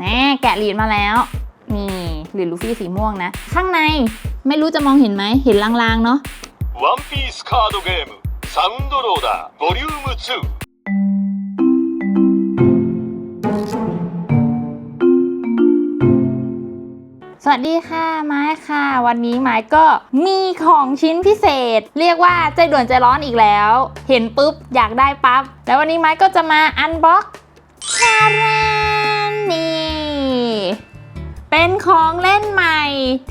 แน่แกะเหรียญมาแล้ว นี่เหรียญลูฟี่สีม่วงนะ ข้างในไม่รู้จะมองเห็นไหมเห็นลางๆเนาะ One Piece Card Game Sound r o d Volume 2สวัสดีค่ะ ไม้ค่ะ วันนี้ไม้ก็มีของชิ้นพิเศษ เรียกว่าใจด่วนใจร้อนอีกแล้ว เห็นปุ๊บ อยากได้ปับ๊บแล้ววันนี้ไม้ก็จะมาอันบ็อกซ์ชารนนี ของเล่นใหม่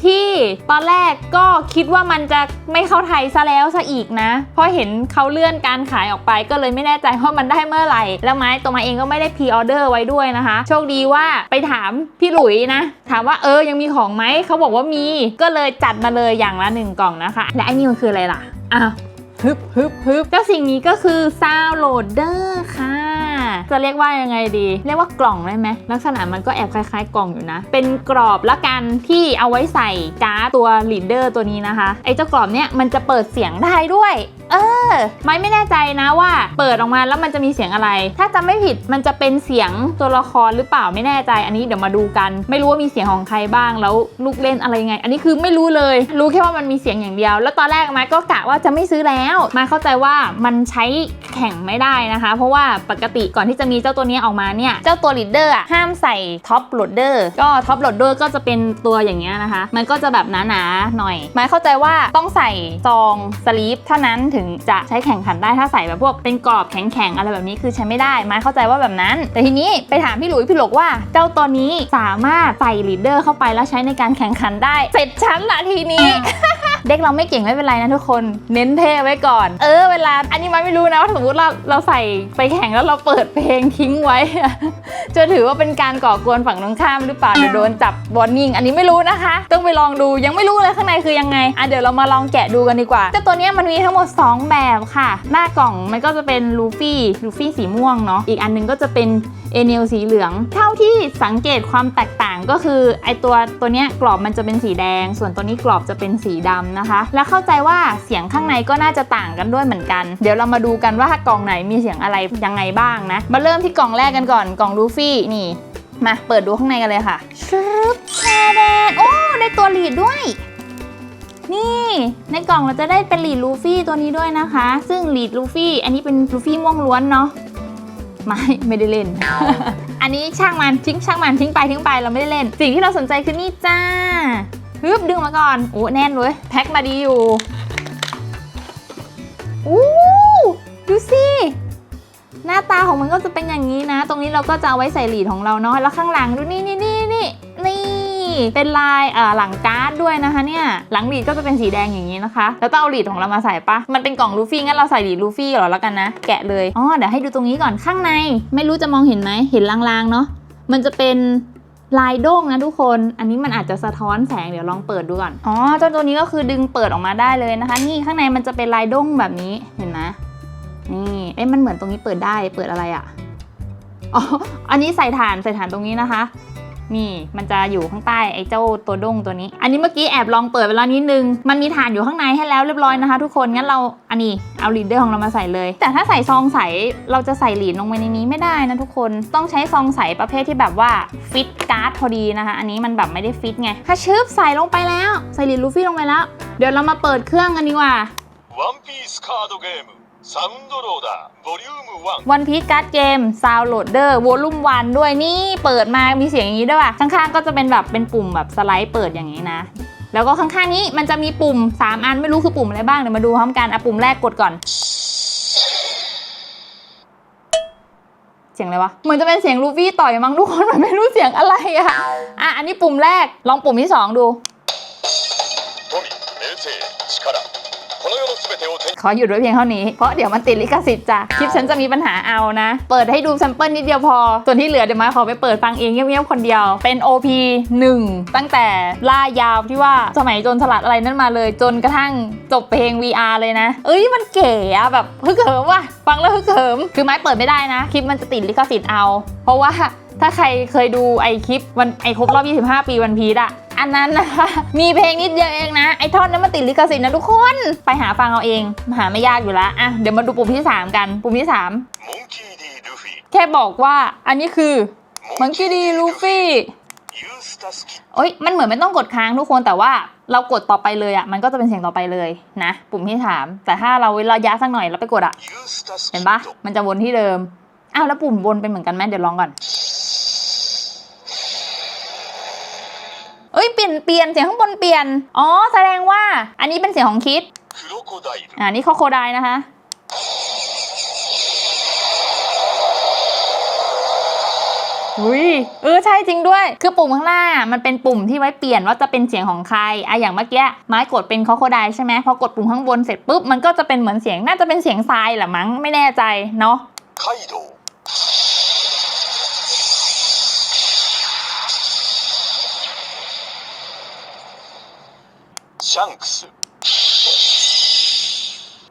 ที่ตอนแรกก็คิดว่ามันจะไม่เข้าไทยซะแล้วซะอีกนะเพราะเห็นเขาเลื่อนการขายออกไปก็เลยไม่แน่ใจว่ามันได้เมื่อไหร่ แล้วไม้ตัวมาเองก็ไม่ได้พรีออเดอร์ไว้ด้วยนะคะ โชคดีว่าไปถามพี่หลุยนะ ถามว่าเออยังมีของไหมเขาบอกว่ามีก็เลยจัดมาเลยอย่างละหนึ่งกล่องนะคะ และไอ้นี่มันคืออะไรล่ะอ้าว ฮึบฮึบฮึบเจ้าสิ่งนี้ก็คือซาวโหลดเดอร์ค่ะ จะเรียกว่ายังไงดี เรียกว่ากล่องได้ไหมลักษณะมันก็แอบคล้ายๆ กล่องอยู่นะ เป็นกรอบละกันที่เอาไว้ใส่การ์ดตัวลีดเดอร์ตัวนี้นะคะไอ้เจ้ากรอบเนี้ยมันจะเปิดเสียงได้ด้วย เออ ไม่ไม่แน่ใจนะว่า เปิดออกมาแล้วมันจะมีเสียงอะไร ถ้าจำไม่ผิดมันจะเป็นเสียงตัวละครหรือเปล่าไม่แน่ใจ อันนี้เดี๋ยวมาดูกัน ไม่รู้ว่ามีเสียงของใครบ้างแล้วลูกเล่นอะไรยังไง อันนี้คือไม่รู้เลย รู้แค่ว่ามันมีเสียงอย่างเดียว แล้วตอนแรกมาก็กะว่าจะไม่ซื้อแล้ว มาเข้าใจว่ามันใช้แข่งไม่ได้นะคะ เพราะว่าปกติก่อนที่จะมีเจ้าตัวนี้ออกมาเนี่ยเจ้าตัวลีดเดอร์ห้ามใส่ท็อปโหลดเดอร์ก็ท็อปโหลดเดอร์ก็จะเป็นตัวอย่างเงี้ยนะคะ มันก็จะแบบหนาๆหน่อยหมายเข้าใจว่าต้องใส่ซองสลีปเท่านั้นถึงจะใช้แข่งขันได้ถ้าใส่แบบพวกเป็นกรอบแข็งๆอะไรแบบนี้คือใช้ไม่ได้ไมาเข้าใจว่าแบบนั้น แต่ทีนี้ไปถามพี่หลุยพี่หลกว่าเจ้าตัวนี้สามารถใส่ลีดเดอร์เข้าไปแล้วใช้ในการแข่งขันได้เสร็จชั้นละทีนี้ เด็กเราไม่เก่งไม่เป็นไรนะทุกคน เน้นเท่ไว้ก่อน เออเวลา อันนี้มันไม่รู้นะว่าสมมติเราเราใส่ไปแข่งแล้วเราเปิดเพลงทิ้งไว้ จะถือว่าเป็นการก่อกวนฝั่งตรงข้ามหรือเปล่าเดี๋ยวโดนจับวอร์นิ่งอันนี้ไม่รู้นะคะ ต้องไปลองดูยังไม่รู้เลยข้างในคือยังไงอะเดี๋ยวเรามาลองแกะดูกันดีกว่าแต่ตัวเนี้ยมันมีทั้งหมด 2 แบบค่ะ หน้ากล่องมันก็จะเป็นลูฟี่ลูฟี่สีม่วงเนาะอีกอันหนึงก็จะเป็นเอเนลสีเหลือง เท่าที่สังเกตความแตกต่างก็คือไอตัวตัวเนี้ยกรอบมันจะเป็นสีแดง ส่วนตัวนี้กรอบจะเป็นสีดำนะคะ และเข้าใจว่าเสียงข้างในก็น่าจะต่างกันด้วยเหมือนกัน เดี๋ยวเรามาดูกันว่ากล่องไหนมีเสียงอะไรยังไงบ้างนะ มาเริ่มที่กล่องแรกกันก่อนกล่องลูฟี่นี่ มาเปิดดูข้างในกันเลยค่ะชึบแชร์แดนโอ้ได้ตัวลีดด้วยนี่ในกล่องเราจะได้เป็นลีดลูฟี่ตัวนี้ด้วยนะคะ ซึ่งลีดลูฟี่อันนี้เป็นลูฟี่ม่วงล้วนเนาะไม่ไม่ได้เล่น อันนี้ช่างมันทิ้งช่างมันทิ้งไปทิ้งไปเราไม่ได้เล่น สิ่งที่เราสนใจคือนี่จ้า ฮึบดึงมาก่อนโอ้แน่นเลยแพ็คมาดีอยู่อู้ดูสิหน้าตาของมันก็จะเป็นอย่างนี้นะ ตรงนี้เราก็จะเอาไว้ใส่หลีดของเราเนาะแล้วข้างหลังดูนี่นี่นี่นี่นี่เป็นลายเอ่อหลังการ์ดด้วยนะคะเนี่ยหลังหลีดก็จะเป็นสีแดงอย่างนี้นะคะ แล้วต้องเอาหลีดของเรามาใส่ปะมันเป็นกล่องลูฟี่งั้นเราใส่หลีดลูฟี่เหรอแล้วกันนะแกะเลยอ๋อเดี๋ยวให้ดูตรงนี้ก่อนข้างใน ไม่รู้จะมองเห็นไหมเห็นลางๆเนาะมันจะเป็น ลายโด้งนะทุกคน อันนี้มันอาจจะสะท้อนแสงเดี๋ยวลองเปิดดูก่อน อ๋อเจ้าตัวนี้ก็คือดึงเปิดออกมาได้เลยนะคะ นี่ข้างในมันจะเป็นลายโด้งแบบนี้เห็นไหมนี่เอ๊ะมันเหมือนตรงนี้เปิดได้เปิดอะไรอะ่ะอ๋ออันนี้ใส่ฐานใส่ฐานตรงนี้นะคะ นี่มันจะอยู่ข้างใต้ไอ้เจ้าตัวด้งตัวนี้ อันนี้เมื่อกี้แอบลองเปิดไปแล้วนิดนึง มันมีฐานอยู่ข้างในให้แล้วเรียบร้อยนะคะ ทุกคนงั้นเราอันนี้เอาลีดเดอร์ของเรามาใส่เลย แต่ถ้าใส่ซองใสเราจะใส่หลีดลงไปในนี้ไม่ได้นะทุกคนต้องใช้ซองใสประเภทที่แบบว่าฟิตการ์ดพอดีนะคะ อันนี้มันแบบไม่ได้ฟิตไงถ้าชืบใส่ลงไปแล้ว ใส่หลีดลูฟี่ลงไปแล้ว เดี๋ยวเรามาเปิดเครื่องกันดีกว่า One Piece Card Game サウンドローダーボリューム1 วันพี e การ์ดเกมซาวโหลดเดอร์วอลุ่มวันด้วยนี่เปิดมามีเสียงอย่างนี้ด้วยว่ะข้างๆก็จะเป็นแบบเป็นปุ่มแบบสไลด์เปิดอย่างนี้นะ แล้วก็ข้างๆนี้มันจะมีปุ่ม 3 อันไม่รู้คือปุ่มอะไรบ้างเดี๋ยวมาดูพร้อมกันอ่ะปุ่มแรกกดก่อน เสียงอะไรวะเหมือนจะเป็นเสียงลูฟี่ต่อยมั้งทุกคนมันไม่รู้เสียงอะไรอะอ่ะอันนี้ปุ่มแรกลองปุ่มที่สองดู 富名声力 ขอหยุดไว้เพียงเท่านี้ เพราะเดี๋ยวมันติดลิขสิทธิ์จ้ะ คลิปฉันจะมีปัญหาเอานะ เปิดให้ดูแซมเปิลนิดเดียวพอ ส่วนที่เหลือเดี๋ยวมาขอไปเปิดฟังเองเงียบๆคนเดียว เป็น OP 1 ตั้งแต่ล่ายาวที่ว่าสมัยจนสลัดอะไรนั่นมาเลย จนกระทั่งจบเพลง VR เลยนะ เอ้ยมันเก๋อะแบบฮึกเหิมว่ะ ฟังแล้วฮึกเหิม คือไม้เปิดไม่ได้นะ คลิปมันจะติดลิขสิทธิ์เอา เพราะว่าถ้าใครเคยดูไอคลิปวันไอครบรอบ 25 ปีวันพีดอะ อันนั้นนะคะ มีเพลงนิดเดียวเองนะ ไอ้ท่อนนั้นมันติดลิขสิทธิ์นะทุกคน ไปหาฟังเอาเอง หาไม่ยากอยู่ล้อะเดี๋ยวมาดูปุ่มที่ 3 กัน ปุ่มที่ 3 แค่บอกว่าอันนี้คือมังคีดีลูฟี่โอ้ยมันเหมือนไม่ต้องกดค้างทุกคนแต่ว่าเรากดต่อไปเลยอะมันก็จะเป็นเสียงต่อไปเลยนะ ปุ่มที่ 3 แต่ถ้าเราเราย้าสักหน่อยแล้วไปกดอะเห็นปะมันจะวนที่เดิมอ้าวแล้วปุ่มวนเป็นเหมือนกันไหมเดี๋ยวลองก่อน เปลี่ยนเปลี่ยนเสียงข้างบนเปลี่ยน อ๋อ แสดงว่า อันนี้เป็นเสียงของคิดอันนี่โคโคไดนะคะอุ้ยเออใช่จริงด้วย คือปุ่มข้างล่างมันเป็นปุ่มที่ไว้เปลี่ยนว่าจะเป็นเสียงของใครอะอย่างเมื่อกี้ไม้กดเป็นคอโคดายใช่ไหมพอกดปุ่มข้างบนเสร็จปุ๊บมันก็จะเป็นเหมือนเสียงน่าจะเป็นเสียงทรายแหละมั้งไม่แน่ใจเนาะ シャンクス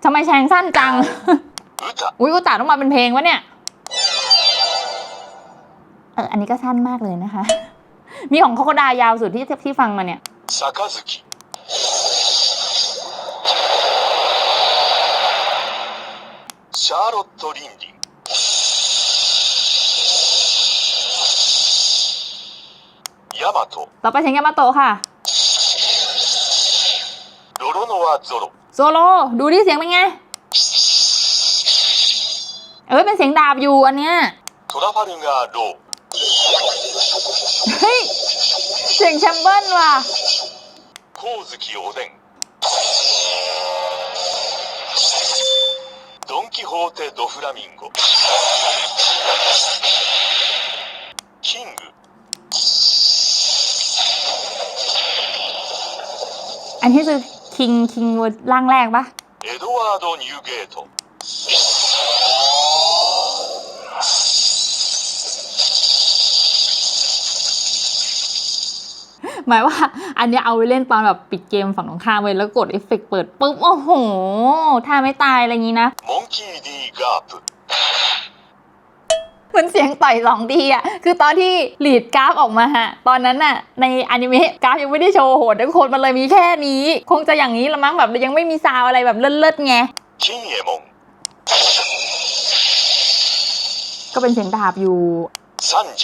ทำไมแชงสั้นจัง ウタ อุ้ยอุตส่าห์ต้องมาเป็นเพลงวะเนี่ย เอออันนี้ก็สั้นมากเลยนะคะ มีของคอโคไดยาวสุดที่ที่ฟังมาเนี่ย 杯シャーロット・リンリンヤマト ต่อไปเสียงยามาโตะค่ะ ロロノア・ゾロ โซโลดูดิเสียงเป็นไง เอ้ยเป็นเสียงดาบอยู่อันเนี้ยเฮ้ยเสียงแชมเบิลว่ะโคซุกิโอเดงดอนกิฟอเตโดฟลามิงโกคิงอันที่สุด คิงคิงเวอร์ร่างแรกปะ エドワード・ニューゲート หมายว่า อันเนี้ยเอาไว้เล่นตอนแบบปิดเกมฝั่งตรงข้ามไว้แล้วกดเอฟเฟกต์เปิดปุ๊บ โอ้โหท่าไม่ตายอะไรอย่างงี้นะ モンキー・ディ・ガープ มันเสียงต่อยสองทีอะ คือตอนที่หลีดกราฟออกมาฮะ ตอนนั้นน่ะ ในอนิเมะกราฟยังไม่ได้โชว์โหดทุกคนมันเลยมีแค่นี้ คงจะอย่างนี้ละมั้งแบบยังไม่มีซาวอะไรแบบเลิศๆไงจินเยมงก็เป็นเสียงดาบอยู่ซัจ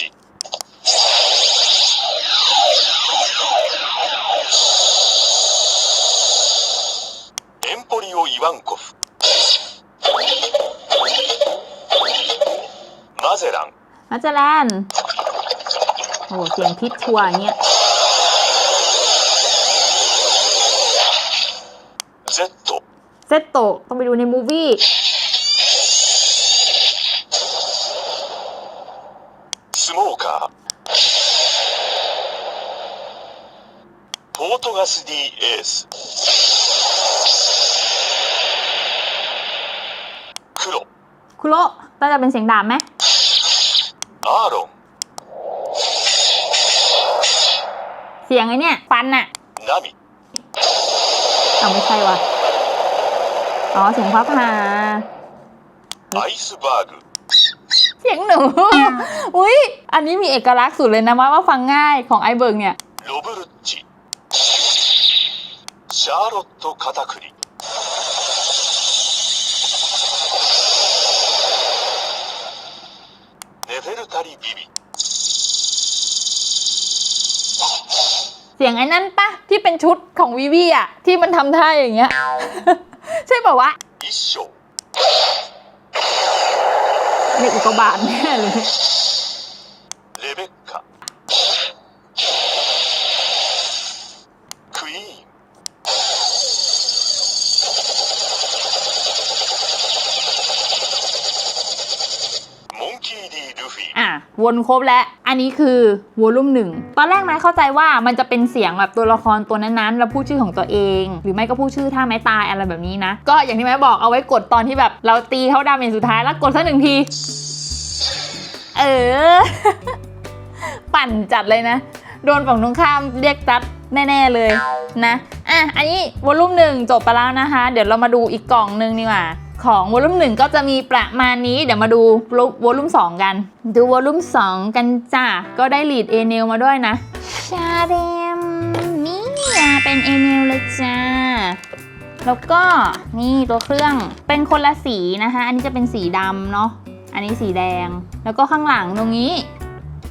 เอ็มโพริโอ อิวั ゼラン นัจแลนด์โอ้เสียงพิษชัวร์อย่างเงี้ย ゼット เซตโตะต้องไปดูในมูวี่ スモーカーポートガス D エース黒 คุโระน่าจะเป็นเสียงดาบไหม 나롱 เสียงไอ้เนี่ยฟันอะ 나미 เอาไม่ใช่วะอ๋อเสียงฟ้าผ่า 아이스바그 เสียงหนู อุ้ยอันนี้มีเอกลักษณ์สุดเลยนะว่าว่าฟังง่ายของไอเบิร์กเนี่ยロブルッチシャーロット・カタクリ เสียงไอ้นั่นปะที่เป็นชุดของวิวีอะที่มันทำท่าอย่างเงี้ย ใช่ป่าวะ一章มีอุกกาบาตแน่เลย วนครบแล้ว อันนี้คือวอลุ่มหนึ่งตอนแรกไม้เข้าใจว่ามันจะเป็นเสียงแบบตัวละครตัวนั้นๆ แล้วพูดชื่อของตัวเอง หรือไม่ก็พูดชื่อท่าไม้ตายอะไรแบบนี้นะ ก็อย่างที่ไม้บอกเอาไว้กดตอนที่แบบเราตีเขาดาเมจสุดท้ายแล้วกดสักหนึ่งที เออ ปั่นจัดเลยนะ โดนฝั่งตรงข้ามเรียกจัดแน่ ๆ เลยนะ อะ อันนี้วอลุ่มหนึ่งจบไปแล้วนะคะ เดี๋ยวเรามาดูอีกกล่องหนึ่งดีกว่า ของวอลุ่มหนึ่งก็จะมีประมาณนี้ เดี๋ยวมาดูวอลุ่มสองกัน ดูวอลุ่มสองกันจ้าก็ได้ลีดเอเนลมาด้วยนะ ชาเดมนี่เป็นเอเนลเลยจ้า แล้วก็นี่ตัวเครื่องเป็นคนละสีนะคะ อันนี้จะเป็นสีดำเนาะอันนี้สีแดง แล้วก็ข้างหลังตรงนี้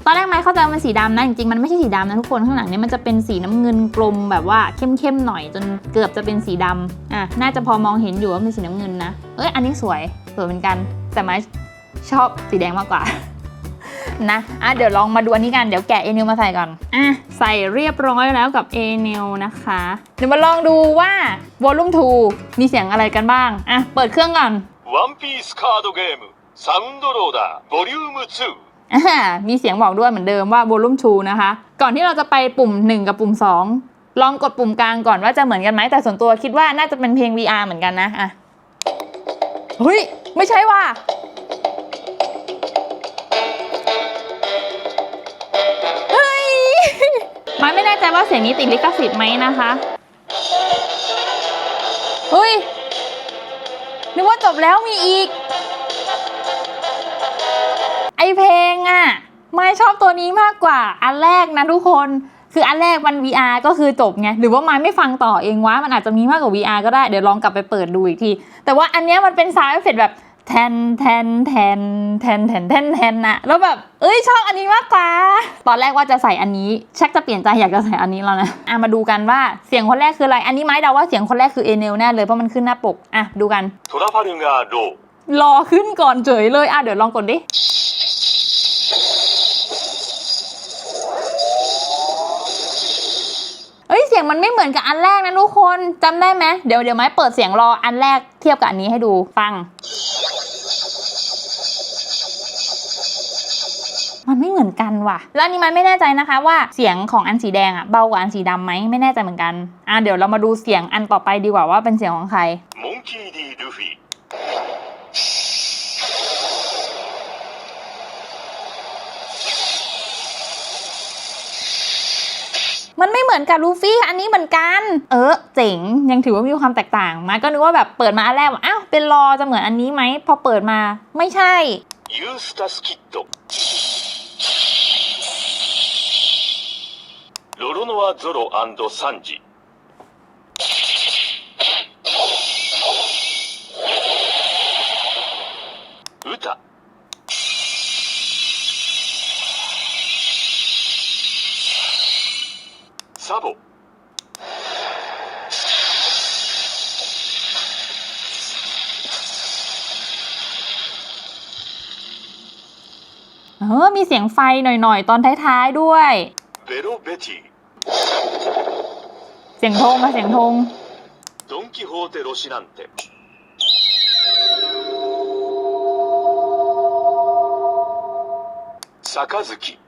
ตอนแรกไม้เข้าใจมันสีดำนะจริงๆมันไม่ใช่สีดำนะทุกคนข้างหลังเนี่ยมันจะเป็นสีน้ำเงินกลมแบบว่าเข้มๆหน่อยจนเกือบจะเป็นสีดำอะน่าจะพอมองเห็นอยู่ว่าเป็นสีน้ำเงินนะเอ้ยอันนี้สวยสวยเหมือนกัน แต่ไม้ชอบสีแดงมากกว่านะอะเดี๋ยวลองมาดูอันนี้กัน เดี๋ยวแกะเอเนลมาใส่ก่อน อะ ใส่เรียบร้อยแล้วกับเอเนลนะคะ เดี๋ยวมาลองดูว่าวอลลุ่ม2มีเสียงอะไรกันบ้าง อะ เปิดเครื่องก่อน One Piece Card Game Sound Loader Volume 2 มีเสียงบอกด้วยเหมือนเดิมว่า volume 2นะคะ ก่อนที่เราจะไปปุ่ม 1 กับปุ่ม 2 ลองกดปุ่มกลางก่อนว่าจะเหมือนกันไหมแต่ส่วนตัวคิดว่าน่าจะเป็นเพลง VR เหมือนกันนะอะเฮ้ย ไม่ใช่ว่ะเฮ้ยมันไม่แน่ใจว่าเสียงนี้ติดลิขสิทธิ์ไหมนะคะเฮ้ยนึกว่าจบแล้วมีอีก ไอเพลง อะ่ะไม่ชอบตัวนี้มากกว่าอันแรกนะทุกคนคืออันแรกมัน VR ก็คือจบไง หรือว่าไม้ไม่ฟังต่อเองวะ มันอาจจะมีมากกว่า VR ก็ได้ เดี๋ยวลองกลับไปเปิดดูอีกที แต่ว่าอันเนี้ยมันเป็นซาวด์เอฟเฟกแบบแทนแทนแทนแทนแทนแทนแทนอะแล้วแบบเอ้ยชอบอันนี้มากกว่า ตอนแรกว่าจะใส่อันนี้ชักจะเปลี่ยนใจอยากจะใส่อันนี้แล้วนะอะมาดูกันว่าเสียงคนแรกคืออะไร อันนี้ไม้เดาว่าเสียงคนแรกคือเอเนลแน่เลยเพราะมันขึ้นหน้าปกอะดูกันรอขึ้นก่อนเฉยเลยอะเดี๋ยวลองกดดิ เอ้ยเสียงมันไม่เหมือนกับอันแรกนะทุกคนจำได้ไหมเดี๋ยวเดี๋ยวไม้เปิดเสียงรออันแรกเทียบกับอันนี้ให้ดูฟัง มันไม่เหมือนกันว่ะ แล้วอันนี่มันไม่แน่ใจนะคะว่าเสียงของอันสีแดงอะเบากว่าอันสีดำไหมไม่แน่ใจเหมือนกัน อ่ะเดี๋ยวเรามาดูเสียงอันต่อไปดีกว่าว่าเป็นเสียงของใคร モンキー D มันไม่เหมือนกับลูฟี่อันนี้เหมือนกัน เออ เจ๋ง ยังถือว่ามีความแตกต่าง มาก็นึกว่าแบบเปิดมาอันแรกว่าอ้าว เป็นรอจะเหมือนอันนี้ไหม พอเปิดมาไม่ใช่ ユースタスキッドロロノアゾロサンジ サボ เออ มีเสียงไฟหน่อยๆ ตอนท้ายๆด้วย ベロベティ เสียงธงค่ะเสียงธง ドン・キホーテ・ロシナンテ杯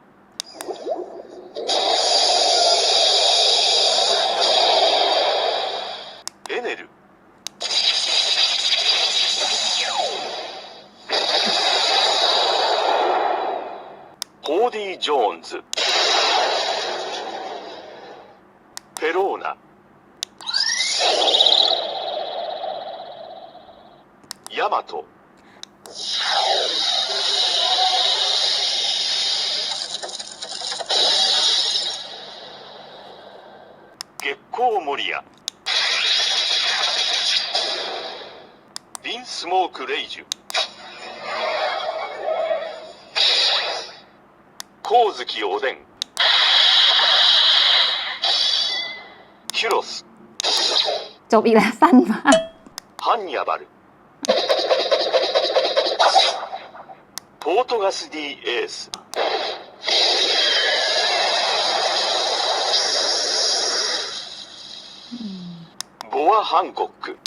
ンズペローナ。ヤマト。月光モリアビンスモークレイジュ。光月おでんキュロス จบอีกแล้วสั้นมาก ハンニャバルポートガス D エースボア・ハンコック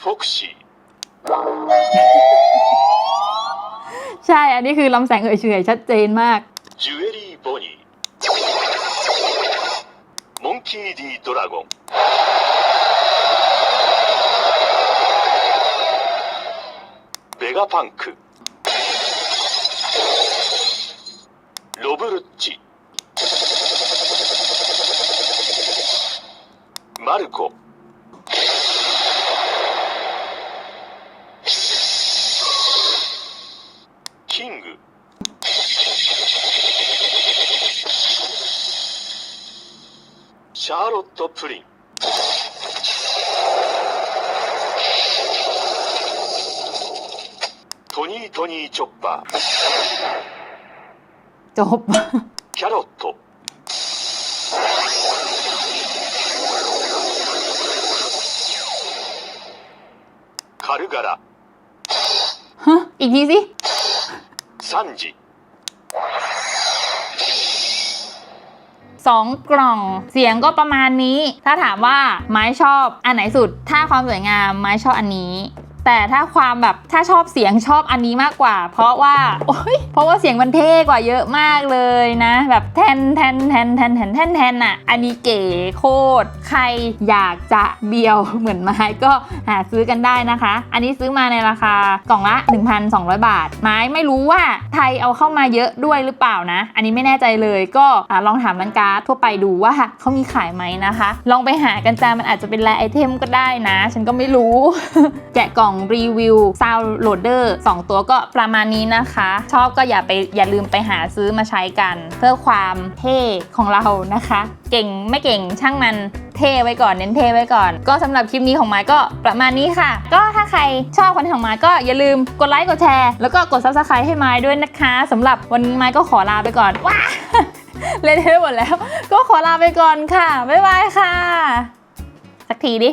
フォクシー ใช่ อันนี้คือลำแสงเฉยๆชัดเจนมาก ジュエリー・ボニーモンキー・ディ・ドラゴンベガパンクロブルッチマルコ トプリン。トニートニーチョッパー。チョッパー。キャロット。カルガラ。Huh? ス。三時 สองกล่อง เสียงก็ประมาณนี้ ถ้าถามว่าไม้ชอบอันไหนสุด ถ้าความสวยงามไม้ชอบอันนี้ แต่ถ้าความแบบถ้าชอบเสียงชอบอันนี้มากกว่า เพราะว่าโอ๊ยเพราะว่าเสียงมันเท่กว่าเยอะมากเลยนะ แบบแทนแทนแทนแทนแทนแทนแทนอะอันนี้เก๋โคตร ใครอยากจะเบียวเหมือนไม้ก็หาซื้อกันได้นะคะ อันนี้ซื้อมาในราคากล่องละ 1,200 บาท ไม้ไม่รู้ว่าไทยเอาเข้ามาเยอะด้วยหรือเปล่านะ อันนี้ไม่แน่ใจเลยก็อลองถามร้านการ์ดทั่วไปดูว่าเขามีขายไหมนะคะ ลองไปหากันจ้ามันอาจจะเป็นแลไอเทมก็ได้นะ ฉันก็ไม่รู้ แกะกล่องรีวิวซาวโหลดเดอร์2ตัวก็ประมาณนี้นะคะ ชอบก็อย่าไปอย่าลืมไปหาซื้อมาใช้กัน เพื่อความเท่ของเรานะคะ เก่งไม่เก่งช่างมันเท่ไว้ก่อนเน้นเท่ไว้ก่อน ก็สำหรับคลิปนี้ของไม้ก็ประมาณนี้ค่ะ ก็ถ้าใครชอบคอนเทนต์ของไม้ก็อย่าลืมกดไลค์กดแชร์แล้วก็กด subscribe ให้ไม้ด้วยนะคะสำหรับวันนี้ไม้ก็ขอลาไปก่อนว้าเล่นให้หมดแล้ว ก็ขอลาไปก่อนค่ะบ๊ายบายค่ะ สักทีดิ